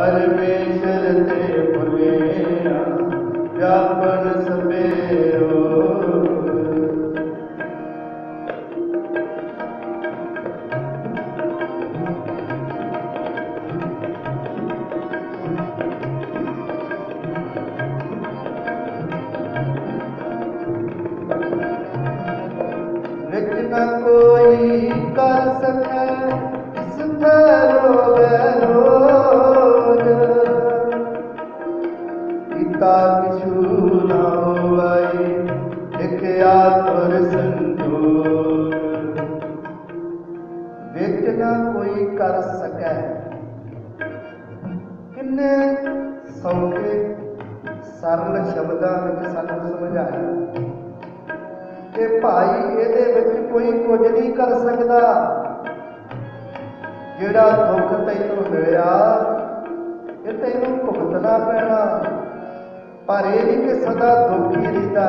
ਪਰਮੇਸ਼ਰ ਤੇ ਪੁਰੇਆ ਵਿਆਪਨ ਸਭੇਰੋ ਵਿੱਚ ਕੋਈ ਕਰ ਸਕੈ। ਕੀਤਾ ਕਿਛੂ ਨਾ ਹੋਵੈ ਇਕ ਆਤੁਰ ਸੰਤੋਖ। ਵਿੱਚ ਨ ਕੋਈ ਕਰ ਸਕੈ। ਕਿੰਨੇ ਸੌਖੇ ਸਰਲ ਸ਼ਬਦਾਂ ਵਿੱਚ ਸਾਨੂੰ ਸਮਝਾਇਆ। ਕਿ ਭਾਈ ਇਹਦੇ ਵਿੱਚ ਕੋਈ ਕੁਝ ਨਹੀਂ ਕਰ ਸਕਦਾ। ਜਿਹੜਾ ਦੁੱਖ ਤੈਨੂੰ ਮਿਲਿਆ, ਇਹ ਤੈਨੂੰ ਭੁਗਤਣਾ ਪੈਣਾ। ਪਰ ਇਹ ਨਹੀਂ ਕਿ ਸਦਾ ਦੁਖੀ ਰਹਿੰਦਾ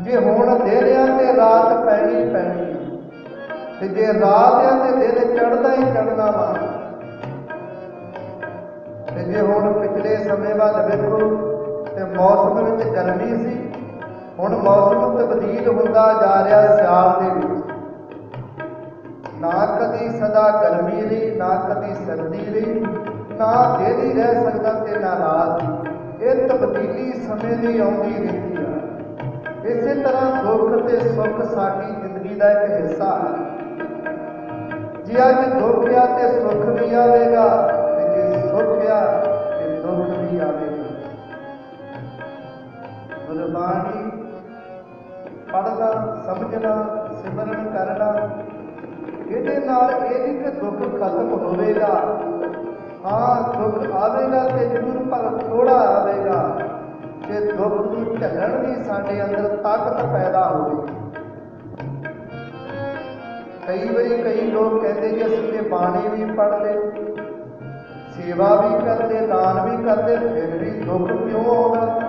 ਜੇ। ਹੁਣ ਦਿਨ ਤੇ ਰਾਤ ਪੈਣੀ ਪੈਣੀ ਤੇ ਜੇ ਰਾਤ ਆ ਤੇ ਦਿਨ ਚੜਦਾ ਹੀ ਚੜਨਾ ਵਾ, ਤੇ ਜੇ ਹੁਣ ਪਿਛਲੇ ਸਮੇਂ ਵੱਲ ਵੇਖੋ, ਤੇ ਮੌਸਮ ਵਿੱਚ ਗਰਮੀ ਸੀ, ਹੁਣ ਮੌਸਮ ਤਬਦੀਲ ਹੁੰਦਾ ਜਾ ਰਿਹਾ ਸਿਆਲ ਦੇ ਵਿੱਚ। ਨਾ ਕਦੀ ਸਦਾ ਗਰਮੀ ਰਹੀ, ਨਾ ਕਦੀ ਸਰਦੀ ਰਹੀ ਨਾ ਦਿਨ ਰਹਿ ਸਕਦਾ ਤੇ ਨਾ ਰਾਤ ਇਹ ਤਬਦੀਲੀ ਸਮੇਂ ਦੀ ਆਉਂਦੀ ਰਹਿੰਦੀ ਆ। ਇਸੇ ਤਰ੍ਹਾਂ ਦੁੱਖ ਤੇ ਸੁੱਖ ਸਾਡੀ ਜ਼ਿੰਦਗੀ ਦਾ ਇੱਕ ਹਿੱਸਾ ਹੈ। ਜੇ ਅੱਜ ਦੁੱਖ ਆ ਤੇ ਸੁੱਖ ਵੀ ਆਵੇਗਾ, ਤੇ ਜੇ ਸੁੱਖ ਆ ਤੇ ਦੁੱਖ ਵੀ ਆਵੇਗਾ। ਗੁਰਬਾਣੀ ਪੜ੍ਹਨਾ, ਸਮਝਣਾ, ਸਿਮਰਨ ਕਰਨਾ, ਇਹਦੇ ਨਾਲ ਇਹ ਵੀ ਕਿ ਦੁੱਖ ਖਤਮ ਹੋਵੇਗਾ। ਹਾਂ ਦੁੱਖ ਆਵੇਗਾ ਤੇ ਜ਼ਰੂਰ ਪਰ ਥੋੜਾ ਆਵੇਗਾ। ਤੇ ਦੁੱਖ ਨੂੰ ਝੱਲਣ ਦੀ ਸਾਡੇ ਅੰਦਰ ਤਾਕਤ ਪੈਦਾ ਹੋਵੇ। ਕਈ ਵਾਰੀ ਕਈ ਲੋਕ ਕਹਿੰਦੇ ਜੀ, ਅਸੀਂ ਤੇ ਬਾਣੀ ਵੀ ਪੜ੍ਹਦੇ, ਸੇਵਾ ਵੀ ਕਰਦੇ, ਦਾਨ ਵੀ ਕਰਦੇ, ਫਿਰ ਵੀ ਦੁੱਖ ਕਿਉਂ ਆਉਂਦਾ?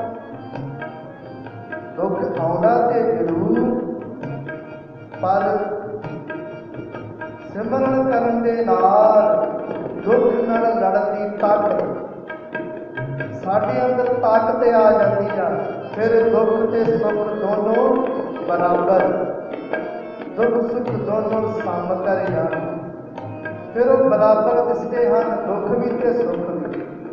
ਦੁੱਖ ਆਉਂਦਾ ਤੇ ਜ਼ਰੂਰ। ਪਰ ਸਿਮਰਨ ਕਰਨ ਦੇ ਨਾਲ ਦੁੱਖ ਨਾਲ ਲੜਨ ਦੀ ਤਾਕਤ ਸਾਡੇ ਅੰਦਰ ਤਾਕਤ ਆ ਜਾਂਦੀ ਆ, ਫਿਰ ਦੁੱਖ ਤੇ ਸੁੱਖ ਦੋਨੋਂ ਬਰਾਬਰ। ਦੁੱਖ ਸੁੱਖ ਦੋਨੋਂ ਸਮ ਕਰ ਜਾਣ, ਫਿਰ ਉਹ ਬਰਾਬਰ ਦਿਸਦੇ ਹਨ, ਦੁੱਖ ਵੀ ਤੇ ਸੁੱਖ ਵੀ।